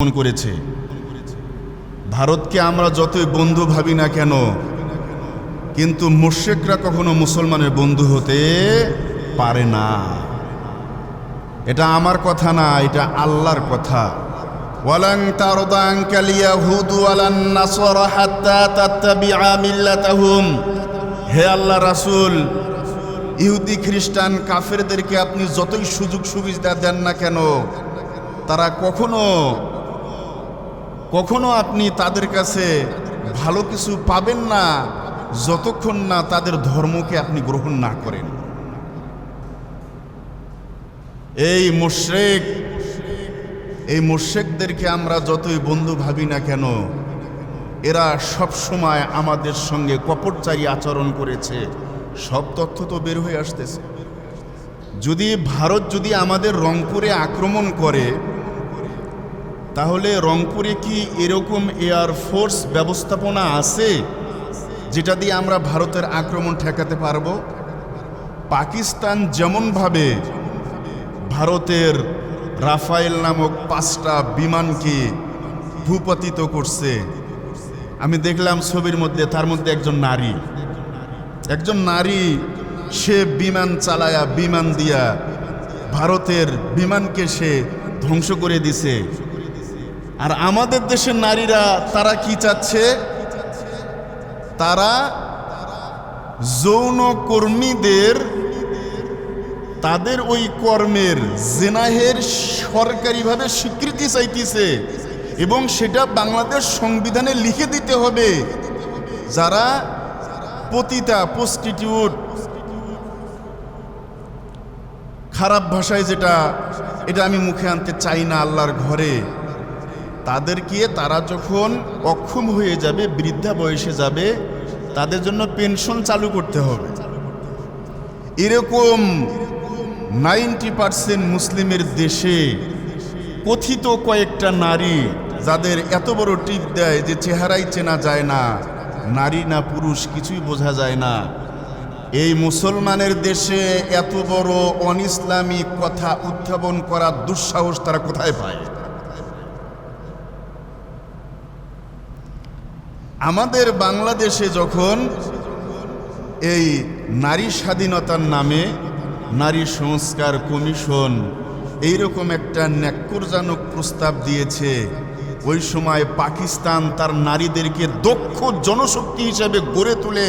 আক্রমণ করেছে। ভারতকে আমরা যতই বন্ধু ভাবি না কেন, কিন্তু মুর্শেকরা কখনো মুসলমানের বন্ধু হতে পারে না। এটা আমার কথা না, এটা আল্লাহর কথা। ওয়ালাং তারদাং কালিয়া হুদু ওয়ালান নাসরা হাত্তা তাত্তাবিআ মিল্লাতাহুম। হে আল্লাহ রাসূল, ইহুদি, খ্রিস্টান, কাফেরদেরকে আপনি যতই সুযোগ সুবিধা দেন না কেন, তারা কখনো কখনো আপনি তাদের কাছে ভালো কিছু পাবেন না যতক্ষণ না তাদের ধর্মকে আপনি গ্রহণ না করেন। এই মোশেক এই মোশেকদেরকে আমরা যতই বন্ধু ভাবি না কেন, এরা সব সময় আমাদের সঙ্গে কপটচারী আচরণ করেছে। সব তথ্য তো বের হয়ে আসতেছে। যদি ভারত যদি আমাদের রংপুরে আক্রমণ করে তাহলে রংপুরে কি এরকম এয়ার ফোর্স ব্যবস্থাপনা আছে যেটা দিয়ে আমরা ভারতের আক্রমণ ঠেকাতে পারব? পাকিস্তান যেমনভাবে ভারতের রাফায়েল নামক পাঁচটা বিমানকে ভূপতিত করছে, আমি দেখলাম ছবির মধ্যে, তার মধ্যে একজন নারী। একজন নারী, সে বিমান চালায়া, বিমান দিয়া ভারতের বিমানকে সে ধ্বংস করে দিছে। আর আমাদের দেশের নারীরা, তারা কি চাচ্ছে? তারা যৌন কর্মীদের তাদের ওই কর্মের জেনাহের সরকারিভাবে স্বীকৃতি চাইতেছে এবং সেটা বাংলাদেশ সংবিধানে লিখে দিতে হবে। যারা পতিতা প্রস্টিটিউট খারাপ ভাষায় যেটা, এটা আমি মুখে আনতে চাই না আল্লাহর ঘরে। তাদেরকে তারা যখন অক্ষম হয়ে যাবে, বৃদ্ধা বয়সে যাবে, তাদের জন্য পেনশন চালু করতে হবে। এরকম নাইনটি পার্সেন্ট মুসলিমের দেশে কথিত কয়েকটা নারী যাদের এত বড় টিপ দেয় যে চেহারাই চেনা যায় না, নারী না পুরুষ কিছুই বোঝা যায় না। এই মুসলমানের দেশে এত বড় অনিসলামিক কথা উত্থাপন করার দুঃসাহস তারা কোথায় পায়? আমাদের বাংলাদেশে যখন এই নারী স্বাধীনতার নামে নারী সংস্কার কমিশন এইরকম একটা ন্যাক্করজনক প্রস্তাব দিয়েছে, ওই সময় পাকিস্তান তার নারীদেরকে দক্ষ জনশক্তি হিসেবে গড়ে তুলে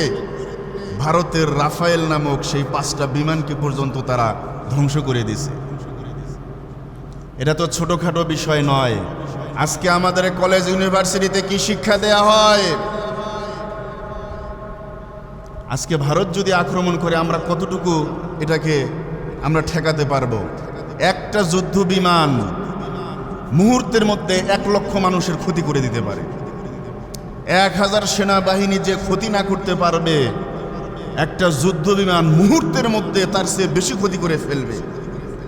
ভারতের রাফায়েল নামক সেই পাঁচটা বিমানকে পর্যন্ত তারা ধ্বংস করে দিছে এটা তো ছোটোখাটো বিষয় নয়। আজকে আমাদের কলেজ ইউনিভার্সিটিতে কি শিক্ষা দেয়া হয়? আজকে ভারত যদি আক্রমণ করে, আমরা কতটুকু এটাকে আমরা ঠেকাতে পারব? একটা যুদ্ধ বিমান মুহূর্তের মধ্যে এক লক্ষ মানুষের ক্ষতি করে দিতে পারে। এক হাজার সেনাবাহিনী যে ক্ষতি না করতে পারবে, একটা যুদ্ধ বিমান মুহূর্তের মধ্যে তার চেয়ে বেশি ক্ষতি করে ফেলবে।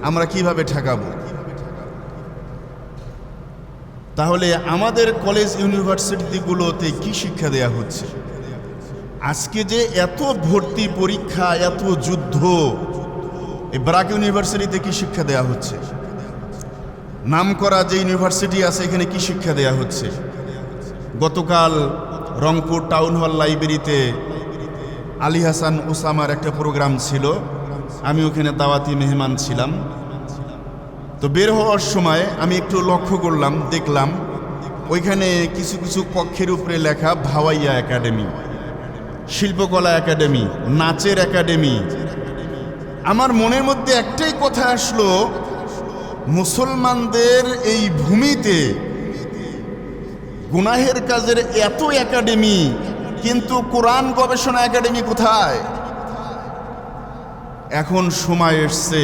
আমরা কীভাবে ঠেকাবো? তাহলে আমাদের কলেজ ইউনিভার্সিটিগুলোতে কি শিক্ষা দেয়া হচ্ছে? আজকে যে এত ভর্তি পরীক্ষা, এত যুদ্ধ ব্রাক ইউনিভার্সিটিতে কি শিক্ষা দেয়া হচ্ছে? নামকরা যে ইউনিভার্সিটি আছে, এখানে কি শিক্ষা দেয়া হচ্ছে? গতকাল রংপুর টাউন হল লাইব্রেরিতে আলী হাসান ওসামার একটা প্রোগ্রাম ছিল। আমি ওখানে দাওয়াতি মেহমান ছিলাম। তো বের হওয়ার সময় আমি একটু লক্ষ্য করলাম, দেখলাম ওইখানে কিছু কিছু কক্ষের উপরে লেখা ভাওয়াইয়া একাডেমি, শিল্পকলা একাডেমি, নাচের একাডেমি। আমার মনের মধ্যে একটাই কথা আসলো, মুসলমানদের এই ভূমিতে গুনাহের কাজের এত একাডেমি, কিন্তু কোরআন গবেষণা একাডেমি কোথায়? এখন সময় এসছে,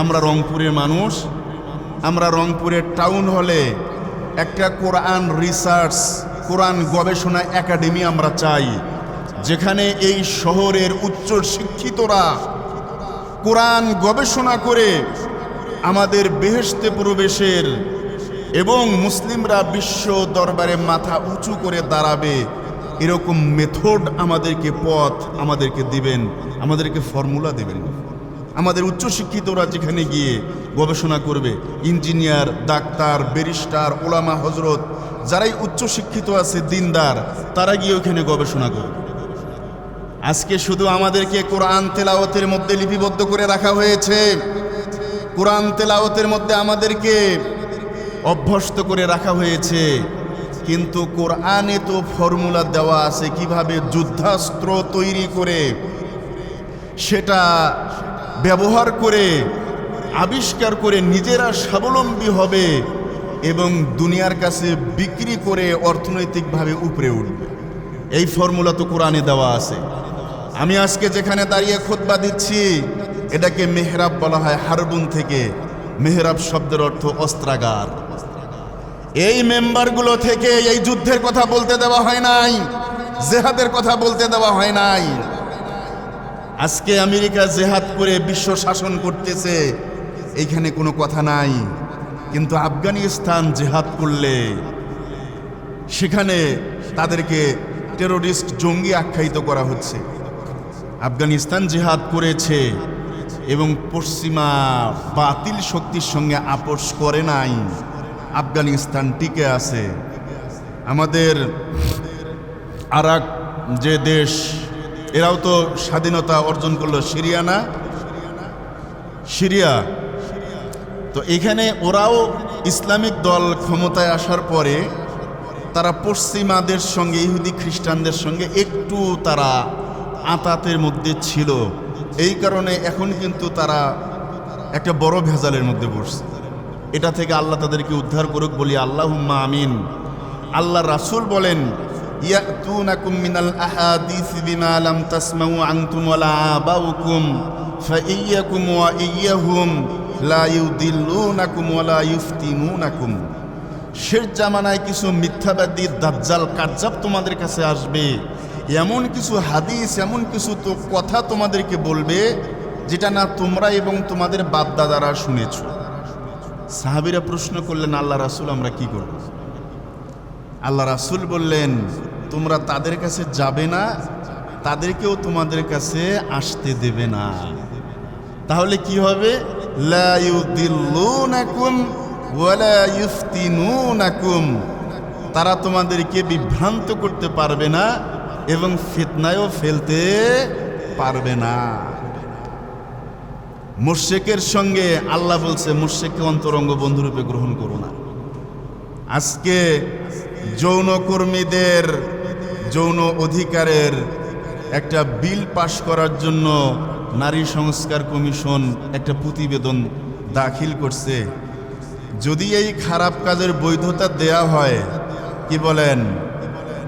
আমরা রংপুরের মানুষ আমরা রংপুরের টাউন হলে একটা কোরআন রিসার্চ, কোরআন গবেষণা একাডেমি আমরা চাই, যেখানে এই শহরের উচ্চ শিক্ষিতরা কোরআন গবেষণা করে আমাদের বেহেশতে প্রবেশের এবং মুসলিমরা বিশ্ব দরবারে মাথা উঁচু করে দাঁড়াবে, এরকম মেথড আমাদেরকে পথ আমাদেরকে দিবেন, আমাদেরকে ফর্মুলা দেবেন। আমাদের উচ্চশিক্ষিতরা যেখানে গিয়ে গবেষণা করবে, ইঞ্জিনিয়ার, ডাক্তার, ব্যারিস্টার, ওলামা হজরত যারাই উচ্চশিক্ষিত আছে, দিনদার, তারা গিয়ে ওখানে গবেষণা করবে। আজকে শুধু আমাদেরকে কোরআন তেলাওয়াতের মধ্যে লিপিবদ্ধ করে রাখা হয়েছে। কোরআন তেলাওয়াতের মধ্যে আমাদেরকে অভ্যস্ত করে রাখা হয়েছে। কিন্তু কোরআনে তো ফর্মুলা দেওয়া আছে কীভাবে যুদ্ধাস্ত্র তৈরি করে, সেটা ব্যবহার করে, আবিষ্কার করে নিজেরা স্বাবলম্বী হবে এবং দুনিয়ার কাছে বিক্রি করে অর্থনৈতিকভাবে উপরে উঠবে। এই ফর্মুলা তো কোরআনে দেওয়া আছে। আমি আজকে যেখানে দাঁড়িয়ে খোদবা দিচ্ছি, এটাকে মেহরাব বলা হয় হারবুন থেকে। মেহরাব শব্দের অর্থ অস্ত্রাগার। এই মেম্বারগুলো থেকে এই যুদ্ধের কথা বলতে দেওয়া হয় নাই, জেহাদের কথা বলতে দেওয়া হয় নাই। আজকে আমেরিকা জেহাদ করে বিশ্ব শাসন করতেছে, এইখানে কোনো কথা নাই। কিন্তু আফগানিস্তান জেহাদ করলে, সেখানে তাদেরকে টেরোরিস্ট জঙ্গি আখ্যায়িত করা হচ্ছে। আফগানিস্তান জেহাদ করেছে এবং পশ্চিমা বাতিল শক্তির সঙ্গে আপোষ করে নাই। আফগানিস্তান টিকে আছে। আমাদের আর যে দেশ এরাও তো স্বাধীনতা অর্জন করল সিরিয়া না? সিরিয়া। তো এখানে ওরাও ইসলামিক দল ক্ষমতায় আসার পরে তারা পশ্চিমাদের সঙ্গে, ইহুদি খ্রিস্টানদের সঙ্গে একটু তারা আতাতের মধ্যে ছিল। এই কারণে এখন কিন্তু তারা একটা বড় ভেজালের মধ্যে পড়ছে। এটা থেকে আল্লাহ তাদেরকে উদ্ধার করুক বলি আল্লাহুম্মা আমিন। আল্লাহ রাসূল বলেন মিনাল আহাদিস বিমা লাম তাসমাউ আনতুম ওয়ালা আবাউকুম ফাইয়াকুম ওয়া ইয়াহুম লা ইউদিল্লুনাকুম ওয়ালা ইফতিনুনাকুম শেষ জামানায় কিছু মিথ্যাবাদী দাজ্জাল কাজ্জাব তোমাদের কাছে আসবে। এমন কিছু হাদিস, এমন কিছু তো কথা তোমাদেরকে বলবে, যেটা না তোমরা এবং তোমাদের বাপদাদারা শুনেছ। সাহাবিরা প্রশ্ন করলেন, আল্লাহ রাসুল, আমরা কি করব? আল্লাহ রাসুল বললেন তোমরা তাদের কাছে যাবে না, তাদেরকেও তোমাদের কাছে আসতে দেবে না। তাহলে কি হবে? তারা তোমাদেরকে বিভ্রান্ত করতে পারবে না এবং ফিতনায়ও ফেলতে পারবে না। মোর্শেকের সঙ্গে আল্লাহ বলছে মোর্শেককে অন্তরঙ্গ বন্ধুরূপে গ্রহণ করো না। আজকে যৌনকর্মীদের যৌন অধিকারের একটা বিল পাশ করার জন্য নারী সংস্কার কমিশন একটা প্রতিবেদন দাখিল করছে। যদি এই খারাপ কাজের বৈধতা দেয়া হয়, কি বলেন?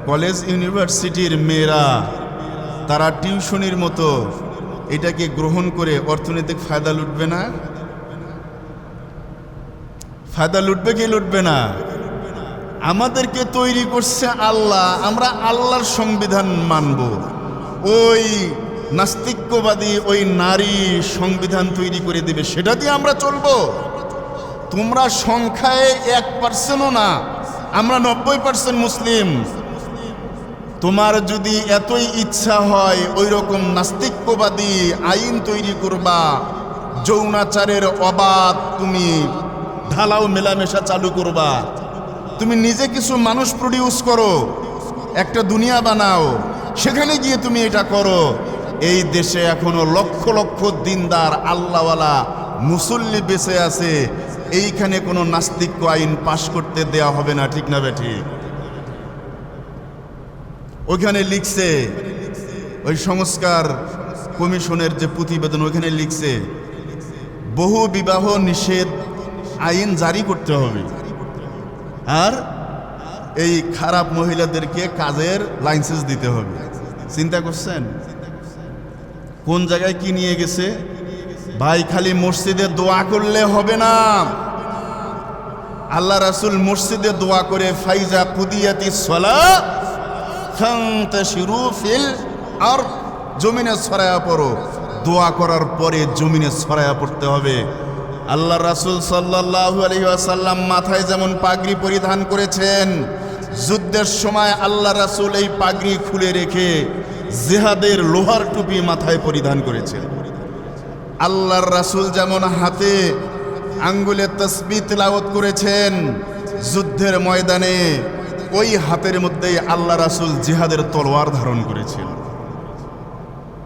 কলেজ ইউনিভার্সিটির মেয়েরা, তারা টিউশনির মতো এটাকে গ্রহণ করে অর্থনৈতিক ফায়দা লুটবে না? ফায়দা লুটবে কি লুটবে না? আমাদেরকে তৈরি করছে আল্লাহ, আমরা আল্লাহর সংবিধান মানব। ওই নাস্তিক্যবাদী, ওই নারী সংবিধান তৈরি করে দেবে, সেটা দিয়ে আমরা চলবো। তোমরা সংখ্যায় এক পার্সেন্টও না, আমরা নব্বই পার্সেন্ট মুসলিম। তোমার যদি এতই ইচ্ছা হয় ওই রকম নাস্তিক্যবাদী আইন তৈরি করবা, যৌনাচারের অবাধ তুমি ঢালাও মেলামেশা চালু করবা। তুমি নিজে কিছু মানুষ প্রডিউস করো, একটা দুনিয়া বানাও, সেখানে গিয়ে তুমি এটা করো। এই দেশে এখনও লক্ষ লক্ষ দিনদার, আল্লাহওয়ালা মুসল্লি বেঁচে আছে। এইখানে কোনো নাস্তিক্য আইন পাশ করতে দেয়া হবে না, ঠিক না বেঠিক ওইখানে লিখছে, ওই সংস্কার কমিশনের যে প্রতিবেদন, ওইখানে লিখছে, বহু বিবাহ নিষেধ আইন জারি করতে হবে। আর এই খারাপ মহিলাদেরকে কাজের লাইসেন্স দিতে হবে। চিন্তা করছেন? কোন জায়গায় কি নিয়ে গেছে? ভাই, খালি মসজিদে দোয়া করলে হবে না। আল্লাহ রাসুল মসজিদে দোয়া করে, ফাইজা কুদিয়াতি সলা ফিল আর জমিনে ছড়ায়া পড়ো। দোয়া করার পরে জমিনে ছড়ায়া পড়তে হবে। আল্লাহ রাসুল সাল্লাহ আলহিহাসাল্লাম মাথায় যেমন পাগড়ি পরিধান করেছেন, যুদ্ধের সময় আল্লাহ রাসুল এই পাগড়ি খুলে রেখে জেহাদের লোহার টুপি মাথায় পরিধান করেছেন। আল্লাহর রাসূল যেমন হাতে আঙ্গুলে তসবি তেলাওয়াত করেছেন, যুদ্ধের ময়দানে ওই হাতের মধ্যেই আল্লাহ রাসুল জিহাদের তলোয়ার ধারণ করেছেন।